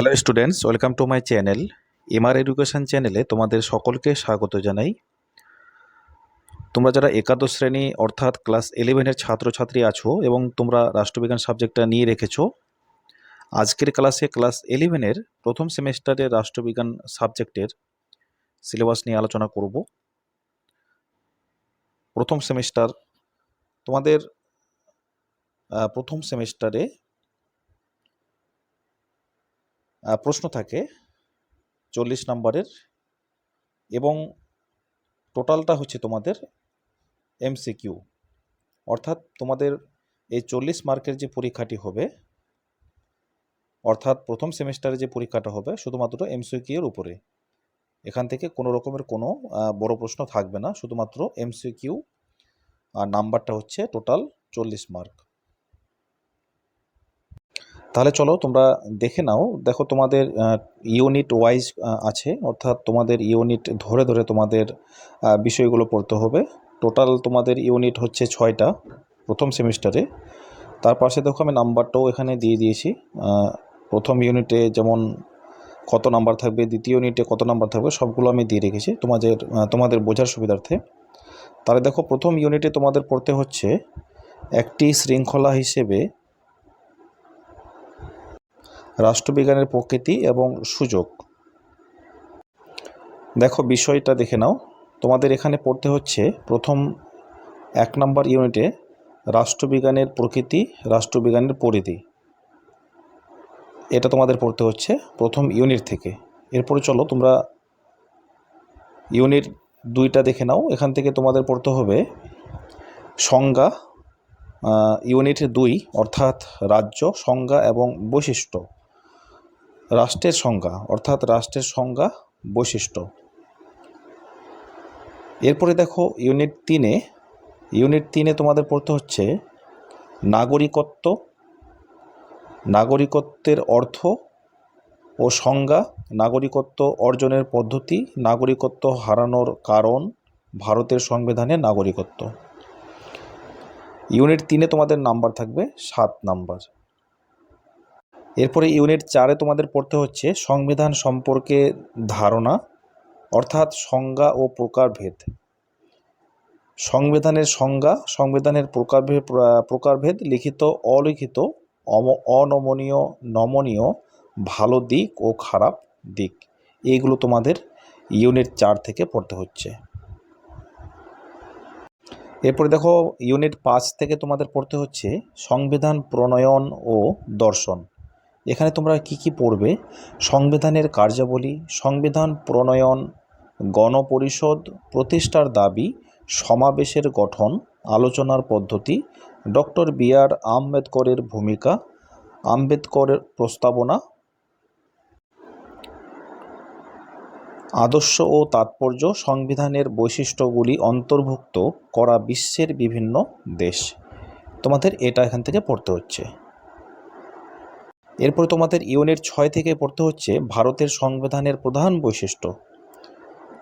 Hello students welcome to my channel MR education চ্যানেলে তোমাদের সকলকে স্বাগত জানাই। তোমরা যারা একাদশ শ্রেণি অর্থাৎ ক্লাস ইলেভেনের ছাত্রছাত্রী আছো এবং তোমরা রাষ্ট্রবিজ্ঞান সাবজেক্টটা নিয়ে রেখেছো, আজকের ক্লাসে ক্লাস ইলেভেনের প্রথম সেমিস্টারের রাষ্ট্রবিজ্ঞান সাবজেক্টের সিলেবাস নিয়ে আলোচনা করব। প্রথম সেমিস্টার তোমাদের প্রথম সেমিস্টারে প্রশ্ন থাকে চল্লিশ নম্বরের এবং টোটালটা হচ্ছে তোমাদের এমসিকিউ অর্থাৎ তোমাদের এই চল্লিশ মার্কের যে পরীক্ষাটি হবে, অর্থাৎ প্রথম সেমিস্টারে যে পরীক্ষাটা হবে শুধুমাত্র এমসিকিউ এর উপরে। এখান থেকে কোনো রকমের কোনো বড় প্রশ্ন থাকবে না, শুধুমাত্র এমসিকিউ আর নাম্বারটা হচ্ছে টোটাল চল্লিশ মার্ক। তাহলে চলো তোমরা দেখে নাও। দেখো তোমাদের ইউনিট ওয়াইজ আছে, অর্থাৎ তোমাদের ইউনিট ধরে ধরে তোমাদের বিষয়গুলো পড়তে হবে। টোটাল তোমাদের ইউনিট হচ্ছে ছয়টা প্রথম সেমিস্টারে তার পাশে দেখো আমি নাম্বারটাও এখানে দিয়ে দিয়েছি। প্রথম ইউনিটে যেমন কত নাম্বার থাকবে, দ্বিতীয় ইউনিটে কত নাম্বার থাকবে, সবগুলো আমি দিয়ে রেখেছি তোমাদের তোমাদের বোঝার সুবিধার্থে। তাহলে দেখো প্রথম ইউনিটে তোমাদের পড়তে হচ্ছে একটি শৃঙ্খলা হিসেবে রাষ্ট্রবিজ্ঞানের প্রকৃতি এবং সুযোগ। দেখো, বিষয়টা দেখে নাও। তোমাদের এখানে পড়তে হচ্ছে, প্রথম এক নম্বর ইউনিটে রাষ্ট্রবিজ্ঞানের প্রকৃতি, রাষ্ট্রবিজ্ঞানের পরিধি। এটা তোমাদের পড়তে হচ্ছে প্রথম ইউনিট থেকে। এরপরে চলো, তোমরা ইউনিট দুইটা দেখে নাও। এখান থেকে তোমাদের পড়তে হবে সংজ্ঞা ইউনিট দুই, অর্থাৎ রাজ্য, সংজ্ঞা এবং বৈশিষ্ট্য। রাষ্ট্রের সংজ্ঞা, অর্থাৎ রাষ্ট্রের সংজ্ঞা বৈশিষ্ট্য। এরপরে দেখো, ইউনিট তিনে ইউনিট তিনে তোমাদের পড়তে হচ্ছে নাগরিকত্ব, নাগরিকত্বের অর্থ ও সংজ্ঞা, নাগরিকত্ব অর্জনের পদ্ধতি, নাগরিকত্ব হারানোর কারণ, ভারতের সংবিধানে নাগরিকত্ব। ইউনিট তিনে তোমাদের নাম্বার থাকবে সাত নাম্বার। এরপরে ইউনিট চারে তোমাদের পড়তে হচ্ছে সংবিধান সম্পর্কে ধারণা, অর্থাৎ সংজ্ঞা ও প্রকারভেদ। সংবিধানের সংজ্ঞা, সংবিধানের প্রকারভেদ প্রকারভেদ লিখিত, অলিখিত অনমনীয়, নমনীয়, ভালো দিক ও খারাপ দিক। এইগুলো তোমাদের ইউনিট চার থেকে পড়তে হচ্ছে। এরপরে দেখো, ইউনিট পাঁচ থেকে তোমাদের পড়তে হচ্ছে সংবিধান প্রণয়ন ও দর্শন। এখানে তোমরা কি কি পড়বে? সংবিধানের কার্যাবলী, সংবিধান প্রণয়ন, গণপরিষদ, প্রতিষ্ঠার দাবি, সমাবেশের গঠন, আলোচনার পদ্ধতি, ডক্টর বি আর আম্বেদকরের ভূমিকা, আম্বেদকরের প্রস্তাবনা, আদর্শ ও তাৎপর্য সংবিধানের বৈশিষ্ট্যগুলি অন্তর্ভুক্ত করা বিশ্বের বিভিন্ন দেশ। তোমাদের এটা এখান থেকে পড়তে হচ্ছে। এরপর তোমাদের ইউনিট ছয় থেকে পড়তে হচ্ছে ভারতের সংবিধানের প্রধান বৈশিষ্ট্য।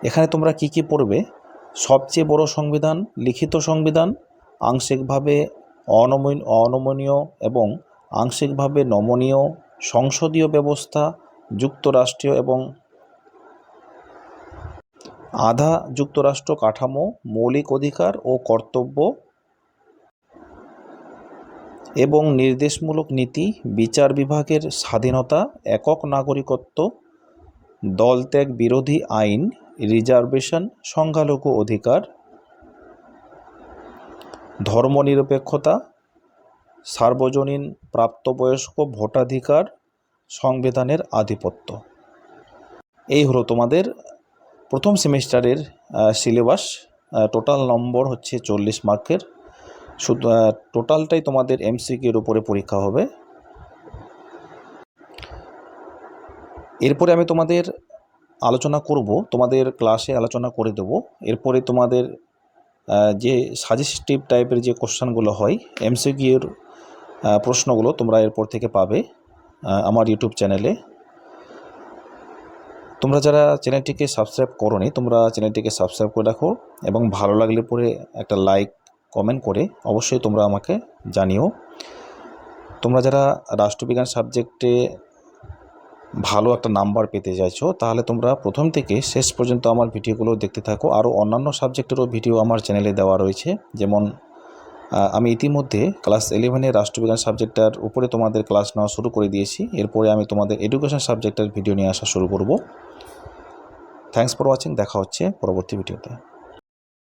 এখানে তোমরা কি কি পড়বে? সবচেয়ে বড় সংবিধান, লিখিত সংবিধান, আংশিকভাবে অনমন অনমনীয় এবং আংশিকভাবে নমনীয়, সংসদীয় ব্যবস্থা, যুক্তরাষ্ট্রীয় এবং আধা যুক্তরাষ্ট্র কাঠামো, মৌলিক অধিকার ও কর্তব্য এবং নির্দেশমূলক নীতি, বিচার বিভাগের স্বাধীনতা, একক নাগরিকত্ব, দলত্যাগ বিরোধী আইন, রিজার্ভেশন, সংখ্যালঘু অধিকার, ধর্মনিরপেক্ষতা, সার্বজনীন প্রাপ্তবয়স্ক ভোটাধিকার, সংবিধানের আধিপত্য। এই হলো তোমাদের প্রথম সেমিস্টারের সিলেবাস। টোটাল নম্বর হচ্ছে চল্লিশ মার্কের শুধু টোটালটাই তোমাদের এমসিকিউর উপরে পরীক্ষা হবে। এরপরে আমি তোমাদের আলোচনা করব, তোমাদের ক্লাসে আলোচনা করে দেব। এরপরে তোমাদের যে সাজেস্টিভ টাইপের যে কোশ্চেনগুলো হয় এমসিকিউর প্রশ্নগুলো তোমরা এরপর থেকে পাবে আমার ইউটিউব চ্যানেলে তোমরা যারা চ্যানেলটিকে সাবস্ক্রাইব করোনি, তোমরা চ্যানেলটিকে সাবস্ক্রাইব করে রাখো এবং ভালো লাগলে পরে একটা লাইক কমেন্ট করে অবশ্যই তোমরা আমাকে জানিও। তোমরা যারা রাষ্ট্রবিজ্ঞান সাবজেক্টে ভালো একটা নাম্বার পেতে চাইছো, তাহলে তোমরা প্রথম থেকে শেষ পর্যন্ত আমার ভিডিওগুলো দেখতে থাকো। আরও অন্যান্য সাবজেক্টেরও ভিডিও আমার চ্যানেলে দেওয়া রয়েছে। যেমন আমি ইতিমধ্যে ক্লাস ইলেভেনের রাষ্ট্রবিজ্ঞান সাবজেক্টটার উপরে তোমাদের ক্লাস নেওয়া শুরু করে দিয়েছি। এরপরে আমি তোমাদের এডুকেশন সাবজেক্টের ভিডিও নিয়ে আসা শুরু করব। থ্যাঙ্কস ফর ওয়াচিং দেখা হচ্ছে পরবর্তী ভিডিওতে